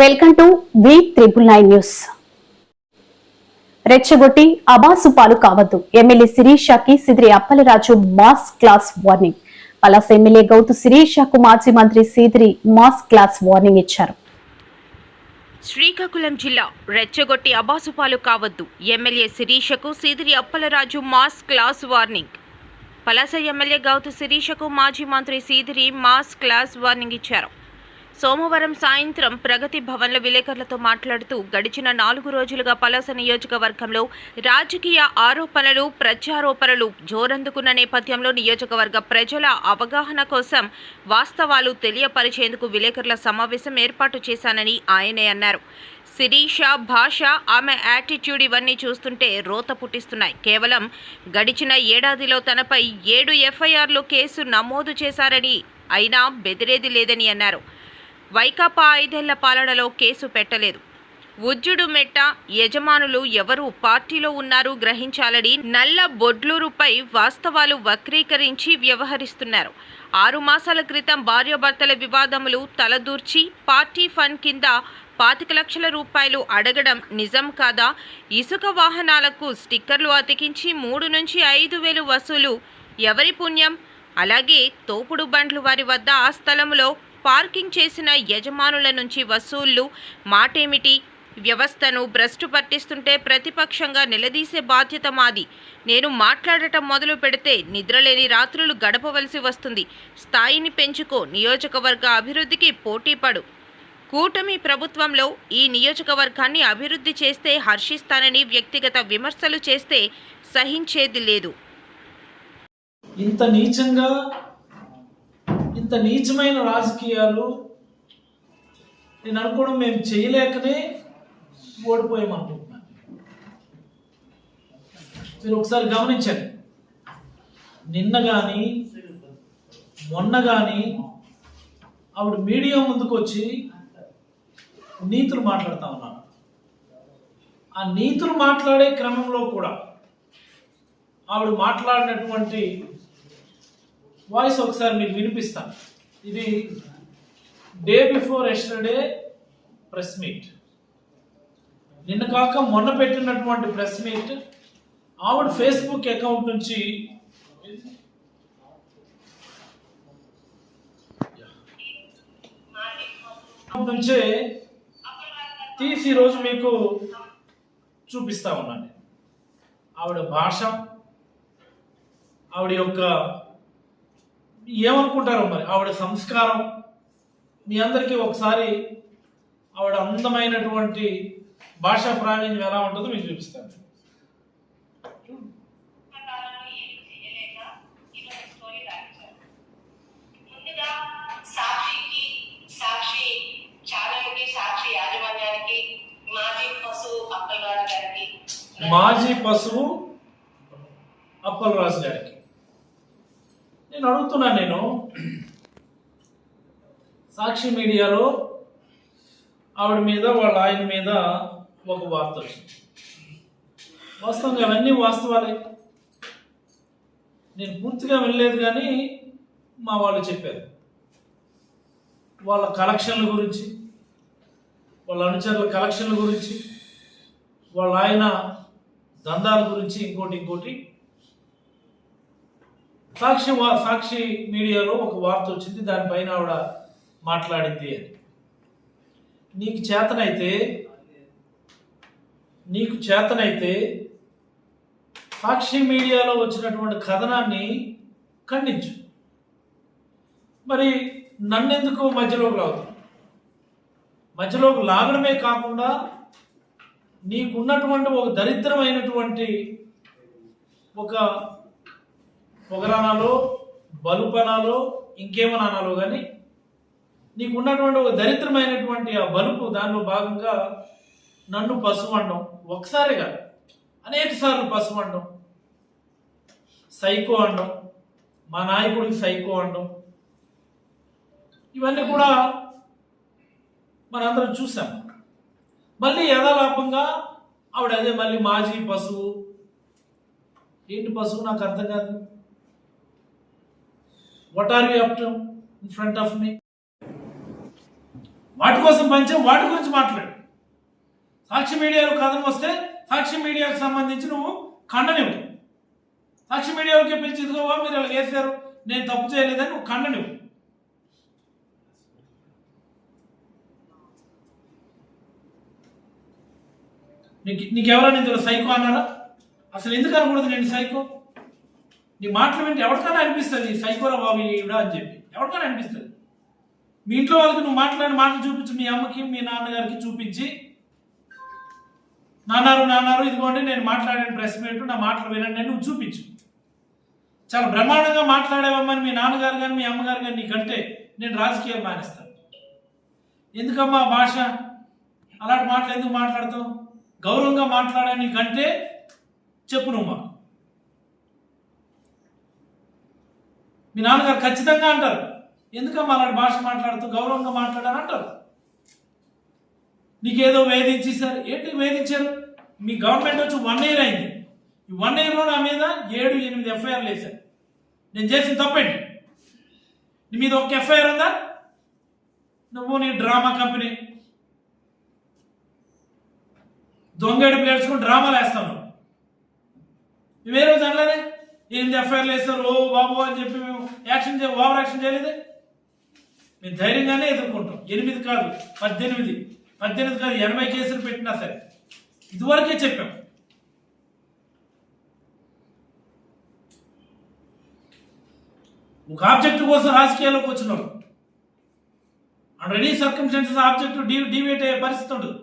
Welcome to V triple nine news. రెచ్చగొట్టి అబాసు పాలు కావద్దు. MLA శిరీషాకి Sidiri Appalaraju mass class warning. Palasa MLA Gouthu శిరీషకు మాజీ మంత్రి సీదిరి మాస్ క్లాస్ వార్నింగ్ ఇచ్చారు. శ్రీకాకుళం జిల్లా రెచ్చగొట్టి అబాసుపాలు కావద్దు. MLA శిరీషకు Sidiri Appalaraju mass class warning. Palasa MLA Gouthu శిరీషకు మాజీ మంత్రి సీదిరి మాస్ క్లాస్ వార్నింగ్ ఇచ్చారు. సోమవారం సాయంత్రం ప్రగతి భవన్ల విలేకరులతో మాట్లాడుతూ గడిచిన నాలుగు రోజులుగా పలాస నియోజకవర్గంలో రాజకీయ ఆరోపణలు ప్రత్యారోపణలు జోరందుకున్న నేపథ్యంలో నియోజకవర్గ ప్రజల అవగాహన కోసం వాస్తవాలు తెలియపరిచేందుకు విలేకరుల సమావేశం ఏర్పాటు చేశానని ఆయనే అన్నారు. శిరీష భాష ఆమె యాటిట్యూడ్ ఇవన్నీ చూస్తుంటే రోత పుట్టిస్తున్నాయి. కేవలం గడిచిన ఏడాదిలో తనపై ఏడు ఎఫ్ఐఆర్లు కేసు నమోదు చేశారని అయినా బెదిరేది లేదని అన్నారు. వైకాపా ఐదేళ్ళ పాలనలో కేసు పెట్టలేదు. ఉజ్జుడు మెట్ట యజమానులు ఎవరు పార్టీలో ఉన్నారు గ్రహించాలని నల్ల బొడ్లూరుపై వాస్తవాలు వక్రీకరించి వ్యవహరిస్తున్నారు. ఆరు మాసాల క్రితం భార్యాభర్తల వివాదములు తలదూర్చి పార్టీ ఫండ్ కింద పాతిక లక్షల రూపాయలు అడగడం నిజం కాదా? ఇసుక వాహనాలకు స్టిక్కర్లు అతికించి మూడు నుంచి ఐదు వేలు వసూలు ఎవరి పుణ్యం? అలాగే తోపుడు బండ్లు వారి వద్ద ఆ స్థలంలో పార్కింగ్ చేసిన యజమానుల నుంచి వసూళ్ళు మాటేమిటి? వ్యవస్థను భ్రష్టు పట్టిస్తుంటే ప్రతిపక్షంగా నిలదీసే బాధ్యత మాది. నేను మాట్లాడటం మొదలు పెడితే నిద్రలేని రాత్రులు గడపవలసి వస్తుంది. స్థాయిని పెంచుకో నియోజకవర్గ అభివృద్ధికి పోటీపడు కూటమి ప్రభుత్వంలో ఈ నియోజకవర్గాన్ని అభివృద్ధి చేస్తే హర్షిస్తానని వ్యక్తిగత విమర్శలు చేస్తే సహించేది లేదు. ఇంత నీచంగా ఇంత నీచమైన రాజకీయాలు నేను అనుకోవడం మేము చేయలేకనే ఓడిపోయామనుకుంటున్నాను. మీరు ఒకసారి గమనించండి. నిన్న కానీ మొన్న కానీ ఆవిడ మీడియా ముందుకు వచ్చి నీతులు మాట్లాడుతూ ఉన్నారు. ఆ నీతులు మాట్లాడే క్రమంలో కూడా ఆవిడ మాట్లాడినటువంటి వాయిస్ ఒకసారి మీకు వినిపిస్తాను ఇది day before yesterday press meet. నిన్న కాక మొన్న పెట్టినటువంటి ప్రెస్ మీట్ ఆవిడ ఫేస్బుక్ అకౌంట్ నుంచి నుంచే తీసి ఈరోజు మీకు చూపిస్తా ఉన్నాను. ఆవిడ భాష ఆవిడ యొక్క ఏమనుకుంటారో మరి? ఆవిడ సంస్కారం. మీ అందరికీ ఒకసారి ఆవిడ అందమైనటువంటి భాషా ప్రావీణ్యం ఎలా ఉంటుందో మీకు చూపిస్తాను. మాజీ పశువు అప్పలరాజు గారికి. నేను అడుగుతున్నాను నేను. సాక్షి మీడియాలో ఆవిడ మీద వాళ్ళ ఆయన మీద ఒక వార్త వచ్చింది. వాస్తవంగా అవన్నీ వాస్తవాలే. నేను పూర్తిగా వినలేదు కానీ మా వాళ్ళు చెప్పారు. వాళ్ళ కలెక్షన్ల గురించి వాళ్ళ అనుచరుల కలెక్షన్ల గురించి వాళ్ళ ఆయన దందాల గురించి ఇంకోటి ఇంకోటి సాక్షి సాక్షి మీడియాలో ఒక వార్త వచ్చింది దానిపైన ఆవిడ మాట్లాడింది అని. నీకు చేతనైతే నీకు చేతనైతే సాక్షి మీడియాలో వచ్చినటువంటి కథనాన్ని ఖండించు. మరి నన్నెందుకు మధ్యలోకి లాగుతావు? మధ్యలోకి లాగడమే కాకుండా నీకున్నటువంటి ఒక దరిద్రమైనటువంటి ఒక పొగరనాలో బలుపనాలో ఇంకేమని అనాలో కానీ నీకున్నటువంటి ఒక దరిద్రమైనటువంటి ఆ బలుపు దానిలో భాగంగా నన్ను పశువు అనడం ఒకసారి కాదు అనేక సార్లు పశువు అనడం సైకో అనడం మా నాయకుడికి సైకో అనడం ఇవన్నీ కూడా మనందరం చూసాం మళ్ళీ యథాలాపంగా ఆవిడ అదే మళ్ళీ మాజీ పశువు. ఏంటి పశువు? నాకు అర్థం కాదు. What are you up to in front of me వాటి కోసం పంచాం వాటి గురించి మాట్లాడు. సాక్షి మీడియాలో కథం వస్తే సాక్షి మీడియాకు సంబంధించి నువ్వు ఖండనివ్వు. సాక్షి మీడియాలోకి పిలిచి ఇదిగోవా మీరు ఇలా వేశారు నేను తప్పు చేయలేదని నువ్వు ఖండనివ్వు. నీకు నీకెవరైనా ఇందులో సైకో అన్నారా? అసలు ఎందుకు అనకూడదు నేను సైకో? నీ మాటలు వింటే ఎవరికైనా అనిపిస్తుంది సైకోరా బాబు ఈవిడ అని చెప్పి. ఎవరికైనా అనిపిస్తుంది. మీ ఇంట్లో వాళ్ళకి నువ్వు మాట్లాడిన మాటలు చూపించు మీ అమ్మకి మీ నాన్నగారికి చూపించి నాన్నారు నాన్నారు ఇదిగోండి నేను మాట్లాడిన ప్రెస్ మీట్ నా మాటలు వినండి అని నువ్వు చూపించు. చాలా బ్రహ్మాండంగా మాట్లాడేవమ్మని మీ నాన్నగారు కానీ మీ అమ్మగారు కానీ నీకంటే నేను రాజకీయాలు మానేస్తాను. ఎందుకమ్మా భాష? అలాంటి మాటలు ఎందుకు మాట్లాడతావు? గౌరవంగా మాట్లాడే నీకంటే చెప్పు నువ్వు మాకు. మీ నాన్నగారు ఖచ్చితంగా అంటారు. ఎందుకమ్మా అలాంటి భాష మాట్లాడుతూ గౌరవంగా మాట్లాడారు అంటారు? నీకేదో వేధించేశారు. ఏంటి వేధించారు? మీ గవర్నమెంట్ వచ్చి వన్ ఇయర్ అయింది. ఈ వన్ ఇయర్లో నా మీద ఏడు ఎనిమిది ఎఫ్ఐఆర్లు వేశారు. నేను చేసిన తప్పేంటి? నీ మీద ఒక ఎఫ్ఐఆర్ ఉందా? నువ్వు నీ డ్రామా కంపెనీ. దొంగడి ప్లేట్స్కొని డ్రామాలు వేస్తాను వేరే ఏ రోజు అనలేదే? ఎనిమిది ఎఫ్ఐఆర్లు వేస్తారు ఓ బాబు అని చెప్పి మేము యాక్షన్ చే ఓవర్ యాక్షన్ చేయలేదే? మేము ధైర్యంగానే ఎదుర్కొంటాం. ఎనిమిది కాదు పద్దెనిమిది. పద్దెనిమిది కాదు ఎనభై కేసులు పెట్టినా సరే. ఇదివరకే చెప్పాం. ఒక ఆబ్జెక్ట్ కోసం రాజకీయాల్లోకి వచ్చినాం and ready circumstances object D డివేట్ అయ్యే పరిస్థితి ఉండదు.